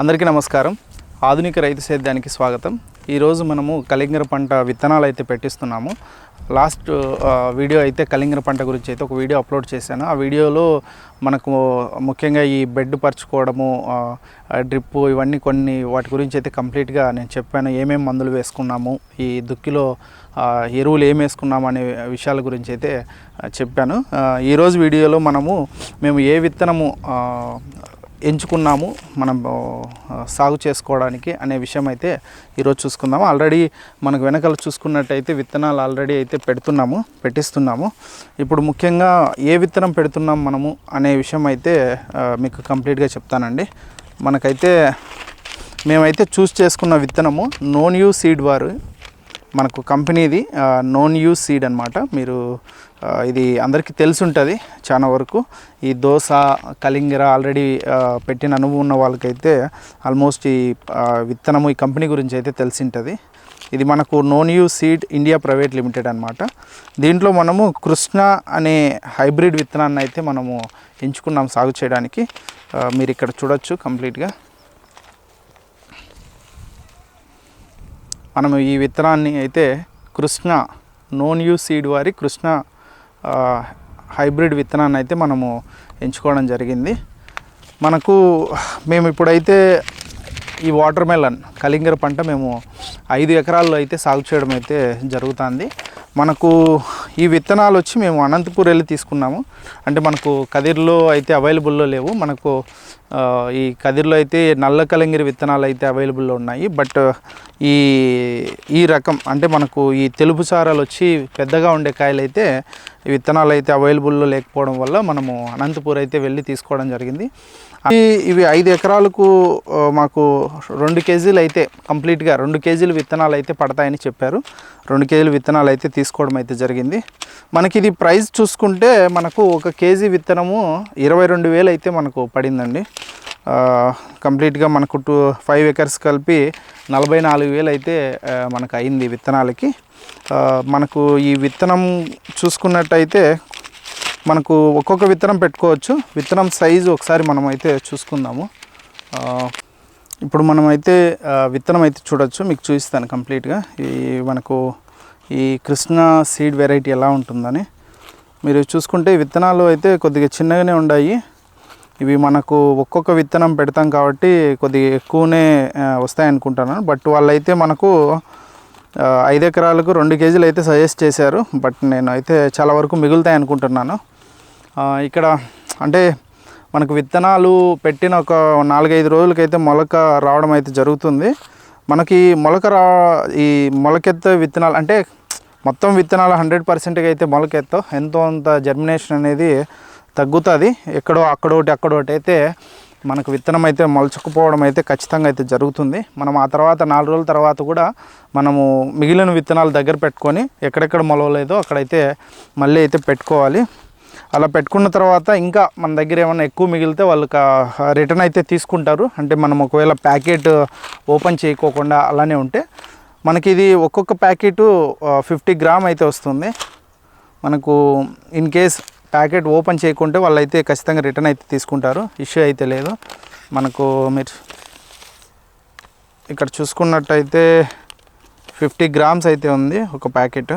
అందరికీ నమస్కారం. ఆధునిక రైతు సేద్యానికి స్వాగతం. ఈరోజు మనము కలింగర పంట విత్తనాలు అయితే పెట్టిస్తున్నాము. లాస్ట్ వీడియో అయితే కలింగర పంట గురించి అయితే ఒక వీడియో అప్లోడ్ చేశాను. ఆ వీడియోలో మనకు ముఖ్యంగా ఈ బెడ్ పరుచుకోవడము డ్రిప్ ఇవన్నీ కొన్ని వాటి గురించి అయితే కంప్లీట్గా నేను చెప్పాను. ఏమేమి మందులు వేసుకున్నాము ఈ దుక్కిలో ఎరువులు ఏం వేసుకున్నాము అనే విషయాల గురించి అయితే చెప్పాను. ఈరోజు వీడియోలో మనము మేము ఏ విత్తనము ఎంచుకున్నాము మనం సాగు చేసుకోవడానికి అనే విషయం అయితే ఈరోజు చూసుకుందాము. ఆల్రెడీ మనకు వెనకాల చూసుకున్నట్టయితే విత్తనాలు ఆల్రెడీ అయితే పెడుతున్నాము పెట్టిస్తున్నాము. ఇప్పుడు ముఖ్యంగా ఏ విత్తనం పెడుతున్నాం మనము అనే విషయం అయితే మీకు కంప్లీట్గా చెప్తానండి. మనకైతే మేమైతే చూస్ చేసుకున్న విత్తనము నోన్ యూ సీడ్ వారు మనకు కంపెనీది నోన్ యూస్ సీడ్ అనమాట మీరు ఇది అందరికీ తెలిసి ఉంటుంది చాలా వరకు. ఈ దోశ కలింగర ఆల్రెడీ పెట్టిన అనుభవం ఉన్న వాళ్ళకైతే ఆల్మోస్ట్ ఈ విత్తనము ఈ కంపెనీ గురించి అయితే తెలిసి ఉంటుంది ఇది మనకు Known You Seed India private limited అనమాట దీంట్లో మనము కృష్ణ అనే హైబ్రిడ్ విత్తనాన్ని అయితే మనము ఎంచుకున్నాం సాగు చేయడానికి. మీరు ఇక్కడ చూడొచ్చు కంప్లీట్గా. మనం ఈ విత్తనాన్ని అయితే కృష్ణ నోన్ యూ సీడ్ వారి కృష్ణ హైబ్రిడ్ విత్తనాన్ని అయితే మనము ఎంచుకోవడం జరిగింది. మనకు మేము ఇప్పుడైతే ఈ వాటర్ మెలన్ కలింగర పంట మేము ఐదు ఎకరాల్లో అయితే సాగు చేయడం అయితే జరుగుతుంది. మనకు ఈ విత్తనాలు వచ్చి మేము అనంతపూర్ వెళ్ళి తీసుకున్నాము. అంటే మనకు కదిర్లో అయితే అవైలబుల్లో లేవు. మనకు ఈ కదిర్లో అయితే నల్ల కలంగిరి విత్తనాలు అయితే అవైలబుల్లో ఉన్నాయి. బట్ ఈ ఈ రకం అంటే మనకు ఈ తెలుపు సారాలు వచ్చి పెద్దగా ఉండే కాయలు అయితే ఈ విత్తనాలు అయితే అవైలబుల్లో లేకపోవడం వల్ల మనము అనంతపూర్ అయితే వెళ్ళి తీసుకోవడం జరిగింది. ఇవి ఐదు ఎకరాలకు మాకు రెండు కేజీలు అయితే కంప్లీట్గా రెండు కేజీలు విత్తనాలు అయితే పడతాయని చెప్పారు. రెండు కేజీలు విత్తనాలు అయితే తీసుకోవడం అయితే జరిగింది. మనకి ఇది ప్రైస్ చూసుకుంటే మనకు ఒక కేజీ విత్తనము ఇరవై రెండు వేలు అయితే మనకు పడిందండి. కంప్లీట్గా మనకు టూ ఫైవ్ ఎకర్స్ కలిపి నలభై నాలుగు వేలు అయితే మనకు అయింది విత్తనాలకి. మనకు ఈ విత్తనం చూసుకున్నట్టయితే మనకు ఒక్కొక్క విత్తనం పెట్టుకోవచ్చు. విత్తనం సైజు ఒకసారి మనం అయితే చూసుకుందాము ఇప్పుడు మనమైతే విత్తనం అయితే చూడొచ్చు. మీకు చూపిస్తాను కంప్లీట్గా. ఈ మనకు ఈ కృష్ణ సీడ్ వెరైటీ ఎలా ఉంటుందని. మీరు చూసుకుంటే విత్తనాలు అయితే కొద్దిగా చిన్నగానే ఉన్నాయి ఇవి మనకు ఒక్కొక్క విత్తనం పెడతాం కాబట్టి కొద్దిగా ఎక్కువనే వస్తాయి అనుకుంటున్నాను. బట్ వాళ్ళైతే మనకు ఐదు ఎకరాలకు రెండు కేజీలు అయితే సజెస్ట్ చేశారు. బట్ నేను అయితే చాలా వరకు మిగులుతాయి అనుకుంటున్నాను. ఇక్కడ అంటే మనకు విత్తనాలు పెట్టిన ఒక నాలుగైదు రోజులకైతే మొలక రావడం అయితే జరుగుతుంది. మనకి మొలక రా ఈ మొలకెత్తే విత్తనాలు అంటే మొత్తం విత్తనాలు హండ్రెడ్ పర్సెంట్గా అయితే మొలకెత్తావు. ఎంతో అంత జర్మినేషన్ అనేది తగ్గుతుంది. ఎక్కడో అక్కడోటి అక్కడోటి అయితే మనకు విత్తనం అయితే మొలచకపోవడం అయితే ఖచ్చితంగా అయితే జరుగుతుంది. మనం ఆ తర్వాత నాలుగు రోజుల తర్వాత కూడా మనము మిగిలిన విత్తనాలు దగ్గర పెట్టుకొని ఎక్కడెక్కడ మొలవలేదో అక్కడైతే మళ్ళీ అయితే పెట్టుకోవాలి. అలా పెట్టుకున్న తర్వాత ఇంకా మన దగ్గర ఏమైనా ఎక్కువ మిగిలితే వాళ్ళకి రిటర్న్ అయితే తీసుకుంటారు. అంటే మనం ఒకవేళ ప్యాకెట్ ఓపెన్ చేయకోకుండా అలానే ఉంటే మనకి ఇది ఒక్కొక్క ప్యాకెట్ ఫిఫ్టీ గ్రామ్ అయితే వస్తుంది. మనకు ఇన్ కేస్ ప్యాకెట్ ఓపెన్ చేయకుంటే వాళ్ళు అయితే ఖచ్చితంగా రిటర్న్ అయితే తీసుకుంటారు. ఇష్యూ అయితే లేదు. మనకు మీరు ఇక్కడ చూసుకున్నట్టయితే ఫిఫ్టీ గ్రామ్స్ అయితే ఉంది ఒక ప్యాకెట్.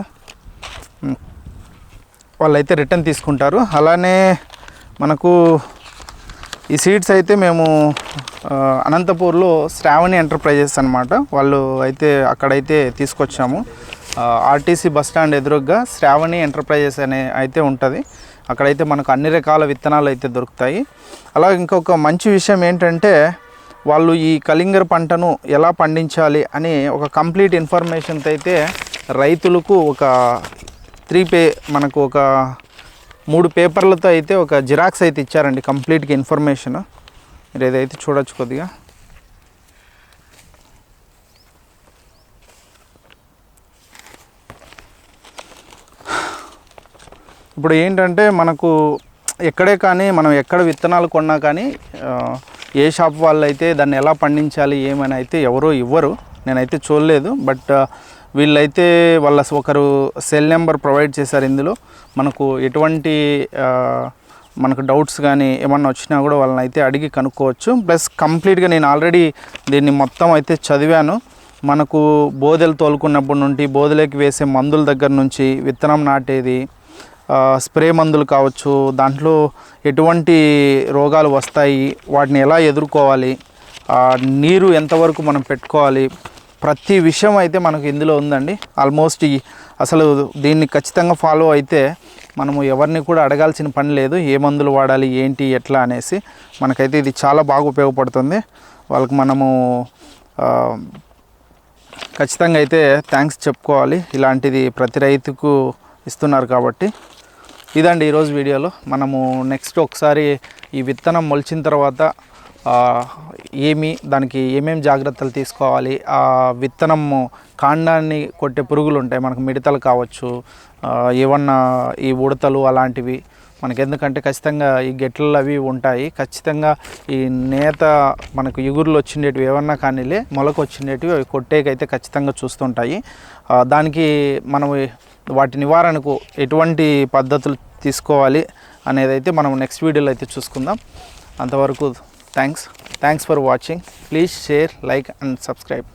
వాళ్ళైతే రిటర్న్ తీసుకుంటారు. అలానే మనకు ఈ సీడ్స్ అయితే మేము అనంతపూర్లో శ్రావణి ఎంటర్ప్రైజెస్ అనమాట వాళ్ళు అయితే అక్కడైతే తీసుకొచ్చాము. ఆర్టీసీ బస్ స్టాండ్ ఎదురుగ్గా శ్రావణి ఎంటర్ప్రైజెస్ అనే అయితే ఉంటుంది. అక్కడైతే మనకు అన్ని రకాల విత్తనాలు అయితే దొరుకుతాయి. అలా ఇంకొక మంచి విషయం ఏంటంటే వాళ్ళు ఈ కలింగర పంటను ఎలా పండించాలి అని ఒక కంప్లీట్ ఇన్ఫర్మేషన్తో అయితే రైతులకు ఒక త్రీ పే మనకు ఒక మూడు పేపర్లతో అయితే ఒక జిరాక్స్ అయితే ఇచ్చారండి కంప్లీట్గా ఇన్ఫర్మేషన్. మీరు ఏదైతే చూడొచ్చు కొద్దిగా. ఇప్పుడు ఏంటంటే మనకు ఎక్కడే కానీ మనం ఎక్కడ విత్తనాలు కొన్నా కానీ ఏ షాప్ వాళ్ళు అయితే దాన్ని ఎలా పండించాలి ఏమని అయితే ఎవరూ ఇవ్వరు. నేనైతే చూడలేదు. బట్ వీళ్ళైతే వాళ్ళ ఒకరు సెల్ నెంబర్ ప్రొవైడ్ చేశారు ఇందులో. మనకు ఎటువంటి మనకు డౌట్స్ కానీ ఏమన్నా వచ్చినా కూడా వాళ్ళని అయితే అడిగి కనుక్కోవచ్చు. ప్లస్ కంప్లీట్గా నేను ఆల్రెడీ దీన్ని మొత్తం అయితే చదివాను. మనకు బోదెలు తోలుకున్నప్పటి నుండి బోదెలకి వేసే మందుల దగ్గర నుంచి విత్తనం నాటేది స్ప్రే మందులు కావచ్చు దాంట్లో ఎటువంటి రోగాలు వస్తాయి వాటిని ఎలా ఎదుర్కోవాలి నీరు ఎంతవరకు మనం పెట్టుకోవాలి ప్రతి విషయం అయితే మనకు ఇందులో ఉందండి. ఆల్మోస్ట్ అసలు దీన్ని ఖచ్చితంగా ఫాలో అయితే మనము ఎవరిని కూడా అడగాల్సిన పని లేదు. ఏ మందులు వాడాలి ఏంటి ఎట్లా అనేసి మనకైతే ఇది చాలా బాగా ఉపయోగపడుతుంది. వాళ్ళకి మనము ఖచ్చితంగా అయితే థ్యాంక్స్ చెప్పుకోవాలి. ఇలాంటిది ప్రతి రైతుకు ఇస్తున్నారు కాబట్టి. ఇదండి ఈరోజు వీడియోలో. మనము నెక్స్ట్ ఒకసారి ఈ విత్తనం మొలిచిన తర్వాత ఏమి దానికి ఏమేమి జాగ్రత్తలు తీసుకోవాలి? ఆ విత్తనము కాండాన్ని కొట్టే పురుగులు ఉంటాయి మనకు మిడతలు కావచ్చు ఏమన్నా ఈ ఉడతలు అలాంటివి మనకి ఎందుకంటే ఖచ్చితంగా ఈ గెట్లలో అవి ఉంటాయి. ఖచ్చితంగా ఈ నేత మనకు ఇగురులు వచ్చిండేటివి ఏమన్నా కానీలే మొలకు వచ్చిండేటివి అవి కొట్టేకైతే ఖచ్చితంగా చూస్తుంటాయి. దానికి మనం వాటి నివారణకు ఎటువంటి పద్ధతులు తీసుకోవాలి అనేది అయితే మనం నెక్స్ట్ వీడియోలో అయితే చూసుకుందాం. అంతవరకు Thanks. Thanks for watching. Please share, like and subscribe.